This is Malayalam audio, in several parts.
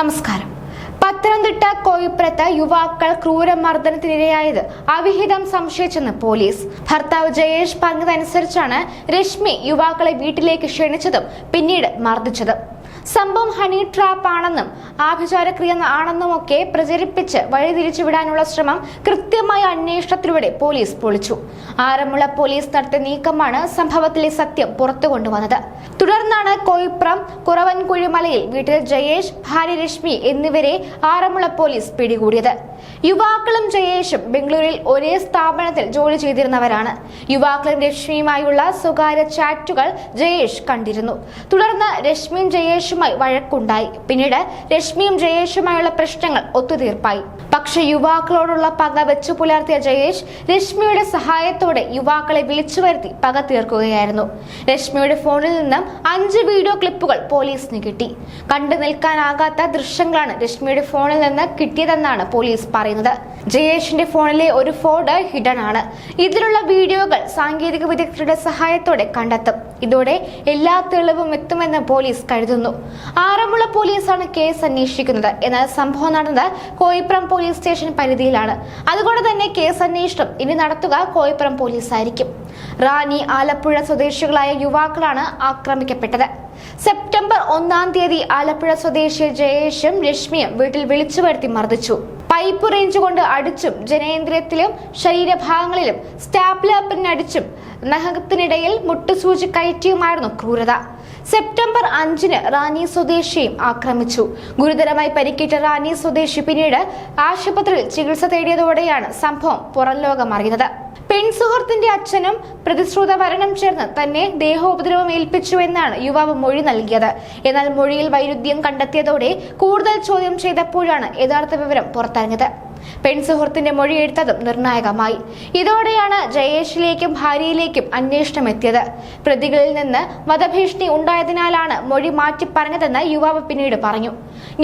നമസ്കാരം. പത്തനംതിട്ട കോയിപ്പുറത്ത് യുവാക്കൾ ക്രൂരമർദ്ദനത്തിനിരയായത് അവിഹിതം സംശയിച്ചെന്ന് പോലീസ്. ഭർത്താവ് ജയേഷ് പറഞ്ഞതനുസരിച്ചാണ് രശ്മി യുവാക്കളെ വീട്ടിലേക്ക് ക്ഷണിച്ചതും പിന്നീട് മർദ്ദിച്ചത്. സംഭവം ഹണി ട്രാപ്പ് ആണെന്നും ആഭിചാരക്രിയ ആണെന്നുമൊക്കെ പ്രചരിപ്പിച്ച് വഴിതിരിച്ചുവിടാനുള്ള ശ്രമം കൃത്യമായ അന്വേഷണത്തിലൂടെ പോലീസ് പൊളിച്ചു. ആറന്മുള പോലീസ് നടത്തിയ നീക്കമാണ് സംഭവത്തിലെ സത്യം പുറത്തു കൊണ്ടുവന്നത്. തുടർന്നാണ് കോയിപ്രം കുറവൻകുഴിമലയിൽ വീട്ടിൽ ജയേഷ് ഭാര്യ രശ്മി എന്നിവരെ ആറന്മുള പോലീസ് പിടികൂടിയത്. യുവാക്കളും ജയേഷും ബംഗളൂരിൽ ഒരേ സ്ഥാപനത്തിൽ ജോലി ചെയ്തിരുന്നവരാണ്. യുവാക്കളും രശ്മിയുമായുള്ള സ്വകാര്യ ചാറ്റുകൾ ജയേഷ് കണ്ടിരുന്നു. തുടർന്ന് രശ്മിയും ജയേഷുമായി വഴക്കുണ്ടായി. പിന്നീട് രശ്മിയും ജയേഷുമായുള്ള പ്രശ്നങ്ങൾ ഒത്തുതീർപ്പായി. പക്ഷെ യുവാക്കളോടുള്ള പക വെച്ചു പുലർത്തിയ ജയേഷ് രശ്മിയുടെ സഹായത്തോടെ യുവാക്കളെ വിളിച്ചു വരുത്തി പക തീർക്കുകയായിരുന്നു. രശ്മിയുടെ ഫോണിൽ നിന്നും അഞ്ച് വീഡിയോ ക്ലിപ്പുകൾ പോലീസിന് കിട്ടി. കണ്ടു നിൽക്കാനാകാത്ത ദൃശ്യങ്ങളാണ് രശ്മിയുടെ ഫോണിൽ നിന്ന് കിട്ടിയതെന്നാണ് പോലീസ് പറയുന്നത്. ജയേഷിന്റെ ഫോണിലെ ഒരു ഫോട്ടോ ഹിഡൻ ആണ്. ഇതിലുള്ള വീഡിയോകൾ സാങ്കേതിക വിദഗ്ധരുടെ സഹായത്തോടെ കണ്ടെത്തും. ഇതോടെ എല്ലാ തെളിവും എത്തുമെന്ന് പോലീസ് കരുതുന്നു. ആറന്മുള പോലീസാണ് കേസ് അന്വേഷിക്കുന്നത്. എന്നാൽ സംഭവം നടന്നത് കോയിപ്പുറം പോലീസ് സ്റ്റേഷൻ പരിധിയിലാണ്. അതുകൊണ്ട് തന്നെ കേസ് അന്വേഷണം ഇനി നടത്തുക കോയിപ്പുറം പോലീസായിരിക്കും. റാന്നി ആലപ്പുഴ സ്വദേശികളായ യുവാക്കളാണ് ആക്രമിക്കപ്പെട്ടത്. സെപ്റ്റംബർ ഒന്നാം തീയതി ആലപ്പുഴ സ്വദേശി ജയേഷും രശ്മിയും വീട്ടിൽ വിളിച്ചു വരുത്തി മർദ്ദിച്ചു. പൈപ്പ് റേഞ്ച് കൊണ്ട് അടിച്ചും ജനേന്ദ്രിയത്തിലും ശരീരഭാഗങ്ങളിലും സ്റ്റാപ്ലപ്പിന് നഹത്തിനിടയിൽ മുട്ടുസൂചി കയറ്റിയുമായിരുന്നു ക്രൂരത. സെപ്റ്റംബർ അഞ്ചിന് റാണി സ്വദേശിയും ആക്രമിച്ചു. ഗുരുതരമായി പരിക്കേറ്റ റാണി സ്വദേശി പിന്നീട് ആശുപത്രിയിൽ ചികിത്സ തേടിയതോടെയാണ് സംഭവം പുറം ലോകമറിയുന്നത്. പെൺസുഹൃത്തിന്റെ അച്ഛനും പ്രതിശ്രുത വരണം ചേർന്ന് തന്നെ ദേഹോപദ്രവം ഏൽപ്പിച്ചു എന്നാണ് യുവാവ് മൊഴി നൽകിയത്. എന്നാൽ മൊഴിയിൽ വൈരുദ്ധ്യം കണ്ടെത്തിയതോടെ കൂടുതൽ ചോദ്യം ചെയ്തപ്പോഴാണ് യഥാർത്ഥ വിവരം പുറത്തറിഞ്ഞത് പെൺസുഹൃത്തിന്റെ മൊഴി എടുത്തതും നിർണായകമായി. ഇതോടെയാണ് ജയേഷിലേക്കും ഭാര്യയിലേക്കും അന്വേഷണം എത്തിയത്. പ്രതികളിൽ നിന്ന് വധഭീഷണി ഉണ്ടായതിനാലാണ് മൊഴി മാറ്റി പറഞ്ഞതെന്ന് യുവാവ് പിന്നീട് പറഞ്ഞു.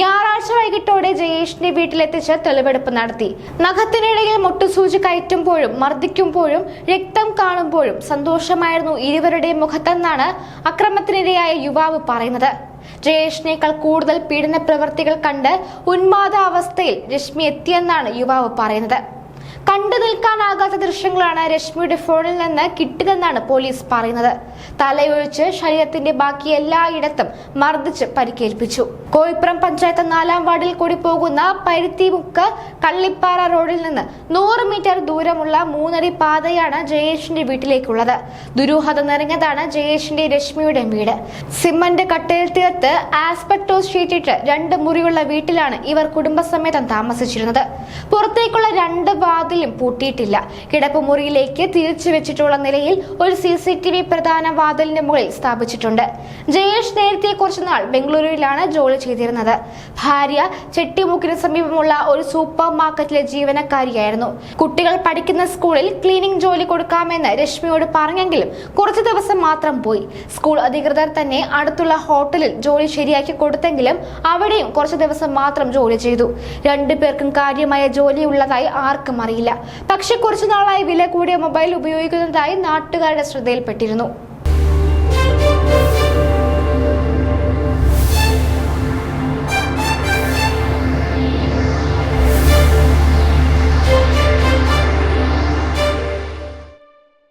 ഞായറാഴ്ച വൈകിട്ടോടെ ജയേഷിന്റെ വീട്ടിലെത്തിച്ച് തെളിവെടുപ്പ് നടത്തി. നഖത്തിനിടയിൽ മുട്ടുസൂചി കയറ്റുമ്പോഴും മർദ്ദിക്കുമ്പോഴും രക്തം കാണുമ്പോഴും സന്തോഷമായിരുന്നു ഇരുവരുടെയും മുഖത്തെന്നാണ് അക്രമത്തിനിരയായ യുവാവ് പറയുന്നത്. ജയേഷിനേക്കാൾ കൂടുതൽ പീഡന പ്രവൃത്തികൾ കണ്ട് ഉന്മാദാവസ്ഥയിൽ രശ്മി എത്തിയെന്നാണ് യുവാവ് പറയുന്നത്. കണ്ടു നിൽക്കാനാകാത്ത ദൃശ്യങ്ങളാണ് രശ്മിയുടെ ഫോണിൽ നിന്ന് കിട്ടിയതെന്നാണ് പോലീസ് പറയുന്നത്. തലയൊഴിച്ച് ശരീരത്തിന്റെ ബാക്കി എല്ലായിടത്തും മർദ്ദിച്ച് പരിക്കേൽപ്പിച്ചു. കോഴിപ്പുറം പഞ്ചായത്ത് നാലാം വാർഡിൽ കൂടി പോകുന്ന പരുത്തിമുക്ക് കള്ളിപ്പാറ റോഡിൽ നിന്ന് നൂറ് മീറ്റർ ദൂരമുള്ള മൂന്നടി പാതയാണ് ജയേഷിന്റെ വീട്ടിലേക്കുള്ളത്. ദുരൂഹത നിറഞ്ഞതാണ് ജയേഷിന്റെ രശ്മിയുടെ വീട്. സിമന്റ് കട്ടയിൽ തീർത്ത് ആസ്പെക്ടോസ് ഷീറ്റിട്ട് രണ്ട് മുറിയുള്ള വീട്ടിലാണ് ഇവർ കുടുംബസമേതം താമസിച്ചിരുന്നത്. പുറത്തേക്കുള്ള രണ്ട് വാതിലും പൂട്ടിയിട്ടില്ല. കിടപ്പുമുറിയിലേക്ക് തിരിച്ചു വെച്ചിട്ടുള്ള നിലയിൽ ഒരു സി സി ടി വി പ്രധാന വാതിലിന്റെ മുകളിൽ സ്ഥാപിച്ചിട്ടുണ്ട്. ജയേഷ് നേരത്തെ കുറച്ചുനാൾ ബംഗളൂരുവിലാണ് ജോലി ചെയ്തിരുന്നത്. ഭാര്യ ചെട്ടിമുക്കിന് സമീപമുള്ള ഒരു സൂപ്പർ മാർക്കറ്റിലെ ജീവനക്കാരിയായിരുന്നു. കുട്ടികൾ പഠിക്കുന്ന സ്കൂളിൽ ക്ലീനിംഗ് ജോലി കൊടുക്കാമെന്ന് രശ്മിയോട് പറഞ്ഞെങ്കിലും കുറച്ചു ദിവസം മാത്രം പോയി. സ്കൂൾ അധികൃതർ തന്നെ അടുത്തുള്ള ഹോട്ടലിൽ ജോലി ശരിയാക്കി കൊടുത്തെങ്കിലും അവിടെയും കുറച്ചു ദിവസം മാത്രം ജോലി ചെയ്തു. രണ്ടുപേർക്കും കാര്യമായ ജോലി ഉള്ളതായി ആർക്കും അറിയില്ല. പക്ഷെ കുറച്ചു നാളായി വില കൂടിയ മൊബൈൽ ഉപയോഗിക്കുന്നതായി നാട്ടുകാരുടെ ശ്രദ്ധയിൽപ്പെട്ടിരുന്നു.